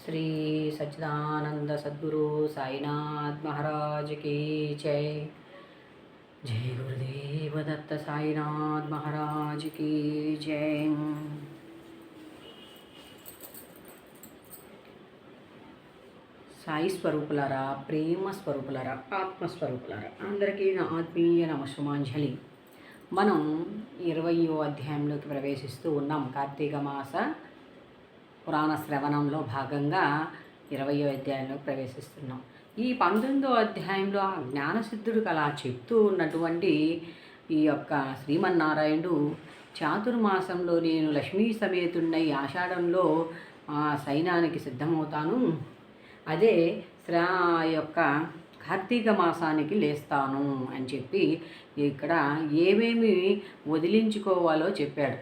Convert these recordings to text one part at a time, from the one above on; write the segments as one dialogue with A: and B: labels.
A: శ్రీ సచ్చిదానంద సద్గురు సాయినాథ్ మహారాజ్ కీ జై జై గురుదేవ దత్త సాయినాథ్ మహారాజ్ కీ జై సాయి స్వరూపులరా ప్రేమ స్వరూపులరా ఆత్మస్వరూపులరా అందరికీ నా ఆత్మీయ నమశుమాంజలి మనం ఇరవయో అధ్యాయంలోకి ప్రవేశిస్తూ ఉన్నాం కార్తీక మాస పురాణ శ్రవణంలో భాగంగా ఇరవయో అధ్యాయంలో ప్రవేశిస్తున్నాం. ఈ పంతొమ్మిదో అధ్యాయంలో ఆ జ్ఞానసిద్ధుడికి అలా చెప్తూ ఉన్నటువంటి ఈ యొక్క శ్రీమన్నారాయణుడు చాతుర్మాసంలో నేను లక్ష్మీ సమేతున్నై ఆషాఢంలో ఆ సైనానికి సిద్ధమవుతాను. అదే శ్రా యొక్క కార్తీక మాసానికి లేస్తాను అని చెప్పి ఇక్కడ ఏమేమి వదిలించుకోవాలో చెప్పాడు.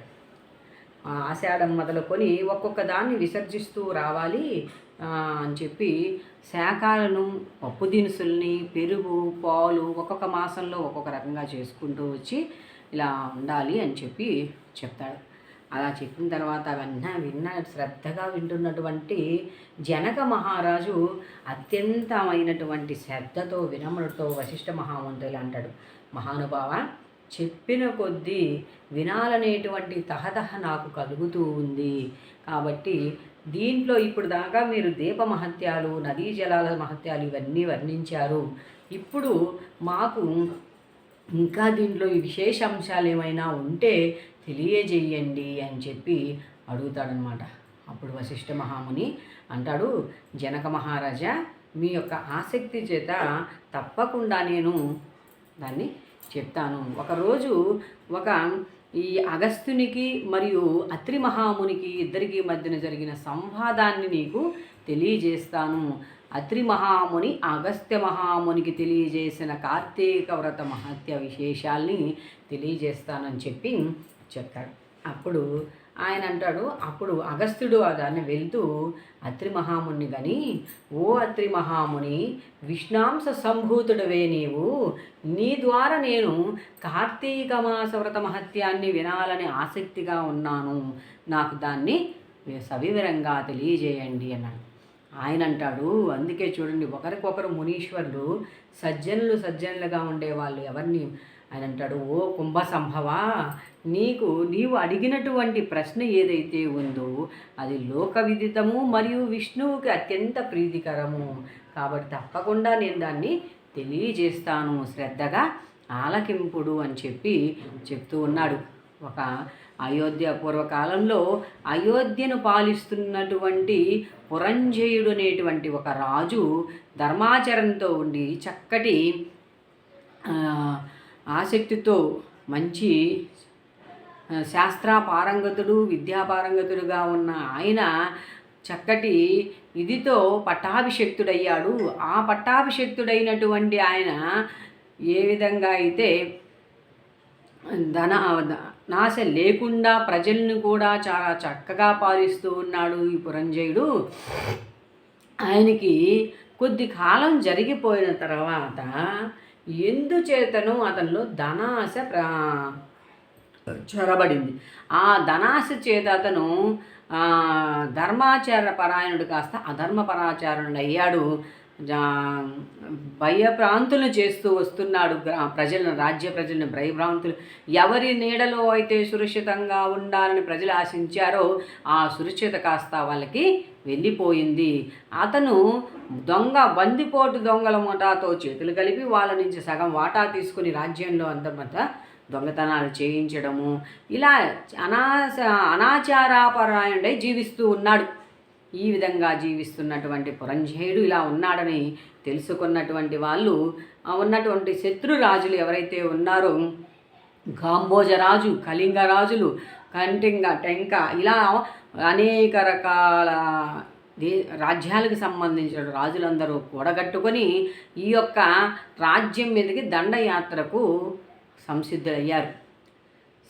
A: ఆషాఢం మొదలుకొని ఒక్కొక్క దాన్ని విసర్జిస్తూ రావాలి అని చెప్పి శాఖలను పప్పు దినుసుల్ని పెరుగు పాలు ఒక్కొక్క మాసంలో ఒక్కొక్క రకంగా చేసుకుంటూ వచ్చి ఇలా ఉండాలి అని చెప్పి చెప్తాడు. అలా చెప్పిన తర్వాత అవన్నీ విన్న శ్రద్ధగా వింటున్నటువంటి జనక మహారాజు అత్యంతమైనటువంటి శ్రద్ధతో వినమ్రతో వశిష్ఠ మహామంతులు అంటాడు. మహానుభావ చెప్పిన కొద్దీ వినాలనేటువంటి తహతహ నాకు కలుగుతూ ఉంది. కాబట్టి దీంట్లో ఇప్పుడు దాకా మీరు దీప మహత్యాలు నదీ జలాల మహత్యాలు ఇవన్నీ వర్ణించారు. ఇప్పుడు మాకు ఇంకా దీంట్లో విశేష అంశాలు ఏమైనా ఉంటే తెలియజేయండి అని చెప్పి అడుగుతాడనమాట అప్పుడు వశిష్ఠ మహాముని అంటాడు జనక మహారాజా మీ యొక్క ఆసక్తి చేత తప్పకుండా నేను దాన్ని చెప్తాను. ఒకరోజు ఒక ఈ అగస్త్యునికి మరియు అత్రి మహామునికి ఇద్దరికి మధ్యన జరిగిన సంవాదాన్ని నీకు తెలియజేస్తాను. అత్రి మహాముని అగస్త్య మహామునికి తెలియజేసిన కార్తీక వ్రత మహత్య విశేషాల్ని తెలియజేస్తానని చెప్పి చెప్తాడు అప్పుడు ఆయన అంటాడు అప్పుడు అగస్త్యుడు ఆ దాన్ని వెళ్తూ అత్రి మహాముని గని ఓ అత్రి మహాముని విష్ణాంశ సంభూతుడవే నీవు. నీ ద్వారా నేను కార్తీక మాస వ్రత మహత్యాన్ని వినాలని ఆసక్తిగా ఉన్నాను. నాకు దాన్ని సవివరంగా తెలియజేయండి అన్నాడు. ఆయన అంటాడు అందుకే చూడండి ఒకరికొకరు మునీశ్వరులు సజ్జనులు సజ్జనులుగా ఉండేవాళ్ళు ఎవరిని ఆయన అంటాడు ఓ కుంభ సంభవ నీకు నీవు అడిగినటువంటి ప్రశ్న ఏదైతే ఉందో అది లోక విదితము మరియు విష్ణువుకి అత్యంత ప్రీతికరము. కాబట్టి తప్పకుండా నేను దాన్ని తెలియజేస్తాను శ్రద్ధగా ఆలకింపుడు అని చెప్పి చెప్తూ ఉన్నాడు. ఒక అయోధ్య పూర్వకాలంలో అయోధ్యను పాలిస్తున్నటువంటి పురంజయుడు అనేటువంటి ఒక రాజు ధర్మాచరణతో ఉండి చక్కటి ఆసక్తితో మంచి శాస్త్ర పారంగతుడు విద్యా పారంగతుడుగా ఉన్న ఆయన చక్కటి ఇదితో పట్టాభిషక్తుడయ్యాడు. ఆ పట్టాభిషక్తుడైనటువంటి ఆయన ఏ విధంగా అయితే ధన నాశ లేకుండా ప్రజల్ని కూడా చాలా చక్కగా పాలిస్తూ ఉన్నాడు ఈ పురంజయుడు. ఆయనకి కొద్ది కాలం జరిగిపోయిన తర్వాత ఎందుచేతను అతనిలో ధనాశ చొరబడింది. ఆ ధనాశ చేత అతను ధర్మాచార పరాయణుడు కాస్త అధర్మ పరాచారుడు అయ్యాడు భయభ్రాంతులను చేస్తూ వస్తున్నాడు ప్రజలను రాజ్య ప్రజలను భయభ్రాంతులు. ఎవరి నీడలో అయితే సురక్షితంగా ఉండాలని ప్రజలు ఆశించారో ఆ సురక్షిత కాస్త వాళ్ళకి వెళ్ళిపోయింది. అతను దొంగ బందిపోటు దొంగల ముఠాతో చేతులు కలిపి వాళ్ళ నుంచి సగం వాటా తీసుకుని రాజ్యంలో అంతమంత దొంగతనాలు చేయించడము. ఇలా అనాశ అనాచారాపరాయణుడై జీవిస్తూ ఉన్నాడు. ఈ విధంగా జీవిస్తున్నటువంటి పురంజేయుడు ఇలా ఉన్నాడని తెలుసుకున్నటువంటి వాళ్ళు ఉన్నటువంటి శత్రురాజులు ఎవరైతే ఉన్నారో గాంభోజరాజు కళింగరాజులు కంటింగ టెంక ఇలా అనేక రకాల దే రాజ్యాలకు సంబంధించిన రాజులందరూ కూడగట్టుకొని ఈ యొక్క రాజ్యం మీదకి దండయాత్రకు సంసిద్ధులయ్యారు.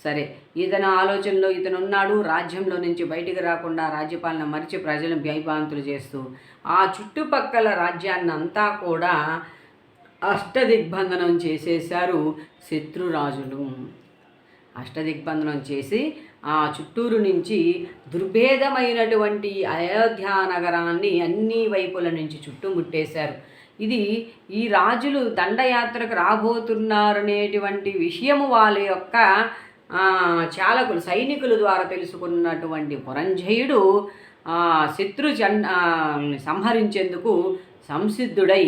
A: సరే ఇతను ఆలోచనలో ఇతను ఉన్నాడు రాజ్యంలో నుంచి బయటికి రాకుండా రాజ్యపాలన మరిచి ప్రజలను భయభాంతులు చేస్తూ ఆ చుట్టుపక్కల రాజ్యాన్ని అంతా కూడా అష్టదిగ్బంధనం చేసేశారు శత్రురాజులు. అష్టదిగ్బంధనం చేసి ఆ చుట్టూరు నుంచి దుర్భేదమైనటువంటి అయోధ్య నగరాన్ని అన్ని వైపుల నుంచి చుట్టుముట్టేశారు. ఇది ఈ రాజులు దండయాత్రకు రాబోతున్నారనేటువంటి విషయము వాళ్ళ యొక్క చాలకులు సైనికుల ద్వారా తెలుసుకున్నటువంటి పురంజయుడు శత్రు జన్ సంహరించేందుకు సంసిద్ధుడై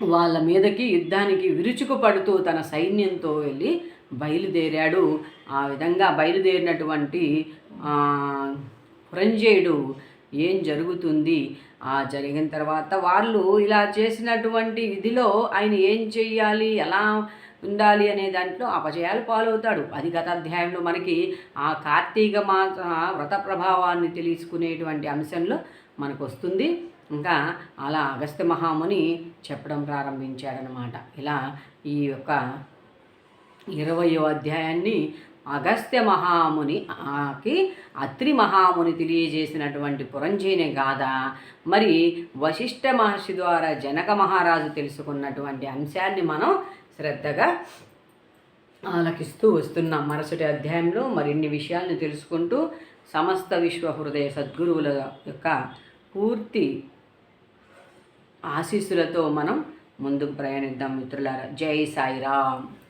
A: వాళ్ళ మీదకి యుద్ధానికి విరుచుకుపడుతూ తన సైన్యంతో వెళ్ళి బయలుదేరాడు. ఆ విధంగా బయలుదేరినటువంటి పురంజయుడు ఏం జరుగుతుంది? ఆ జరిగిన తర్వాత వాళ్ళు ఇలా చేసినటువంటి విధిలో ఆయన ఏం చెయ్యాలి? ఎలా ఉండాలి అనే దాంట్లో అపజయాలు పాలవుతాడు. అది గత అధ్యాయంలో మనకి ఆ కార్తీక మాస వ్రత ప్రభావాన్ని తెలుసుకునేటువంటి అంశంలో మనకు వస్తుంది ఇంకా అలా అగస్త్య మహాముని చెప్పడం ప్రారంభించాడనమాట ఇలా ఈ యొక్క ఇరవయో అధ్యాయాన్ని అగస్త్య మహాముని ఆకి అత్రి మహాముని తెలియజేసినటువంటి పురంజీని గాథ మరి వశిష్ఠ మహర్షి ద్వారా జనక మహారాజు తెలుసుకున్నటువంటి అంశాన్ని మనం శ్రద్ధగా ఆలకిస్తూ వస్తున్నాం. మరుసటి అధ్యాయంలో మరిన్ని విషయాలను తెలుసుకుంటూ సమస్త విశ్వ హృదయ సద్గురువుల యొక్క పూర్తి ఆశీస్సులతో మనం ముందుకు ప్రయాణిద్దాం మిత్రులారా. జై సాయిరామ్.